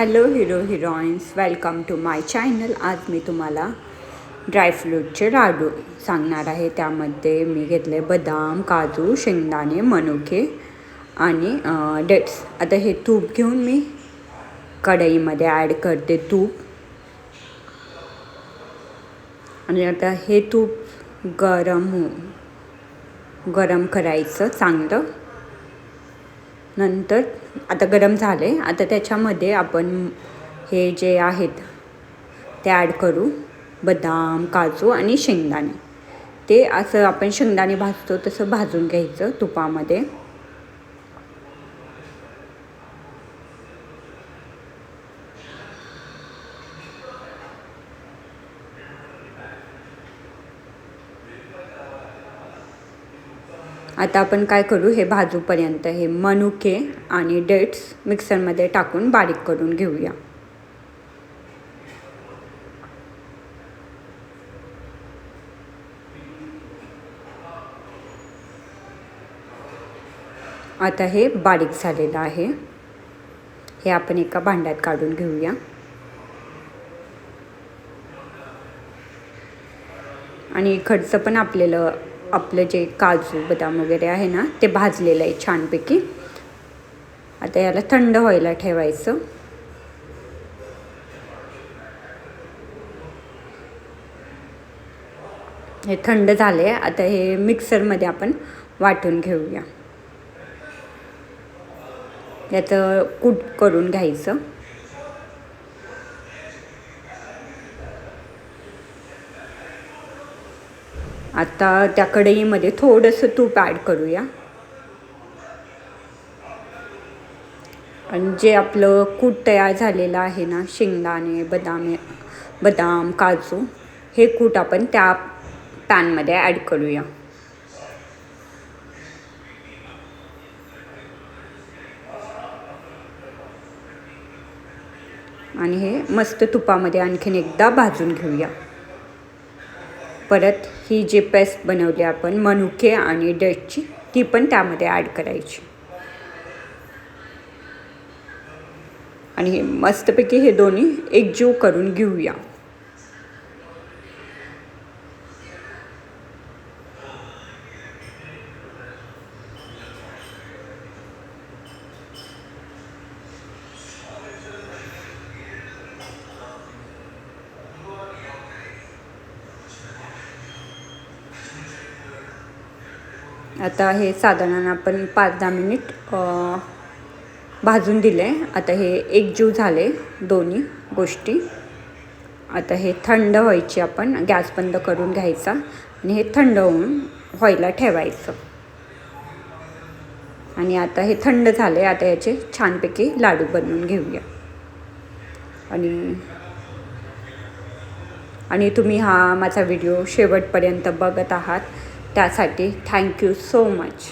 Hello hero heroines welcome to my channel आज मी तुम्हाला ड्रायफ्रूटचे लाडू सांगणार आहे. त्यामध्ये मी घेतले बदाम काजू शेंगदाणे मनुके आणि डेट्स. आता हे तूप घेऊन मी कढईमध्ये ॲड करते तूप. आणि आता हे तूप गरम हो गरम करायचं चांगलं. नंतर आता गरम झाले. आता त्याच्यामध्ये आपण हे जे आहेत ते ॲड करू. बदाम काजू आणि शेंगदाणे. ते असं आपण शेंगदाणे भाजतो तसं भाजून घ्यायचं तुपामध्ये. आता आपण काय करू? हे भाजूपर्यंत हे मनुके आणि डेट्स मिक्सरमध्ये टाकून बारीक करून घेऊया. आता हे बारीक झालेलं आहे. हे आपण एका भांड्यात काढून घेऊया. आणि इकडचं पण आपल्याला आपलं जे काजू बदाम वगैरे आहे ना ते भाजलेलं आहे छानपैकी. आता याला थंड व्हायला ठेवायचं. हे थंड झाले आता हे मिक्सरमध्ये आपण वाटून घेऊया. याचं कूट करून घ्यायचं. आता त्या कढईमध्ये थोडंसं तूप ॲड करूया. आणि जे आपलं कूट तयार झालेलं आहे ना शेंगदाणे बदामे बदाम काजू हे कूट आपण त्या पॅनमध्ये ॲड करूया. आणि हे मस्त तुपामध्ये आणखीन एकदा भाजून घेऊया. परत ही जी पेस्ट बनवली आपण मनुके आणि डेटची ती पण त्यामध्ये ॲड करायची. आणि हे मस्तपैकी हे दोन्ही एकजीव करून घेऊया. आता हे साधारण आपण पाच दहा मिनिट भाजून दिले. आता हे एकजीव झाले दोन्ही गोष्टी. आता हे थंड व्हायची आपण गॅस बंद करून घ्यायचा आणि हे थंड होऊन व्हायला ठेवायचं. आणि आता हे थंड झाले आता याचे छानपैकी लाडू बनवून घेऊया. आणि आणि तुम्ही हा माझा व्हिडिओ शेवटपर्यंत बघत आहात. त्यासाठी थँक्यू सो मच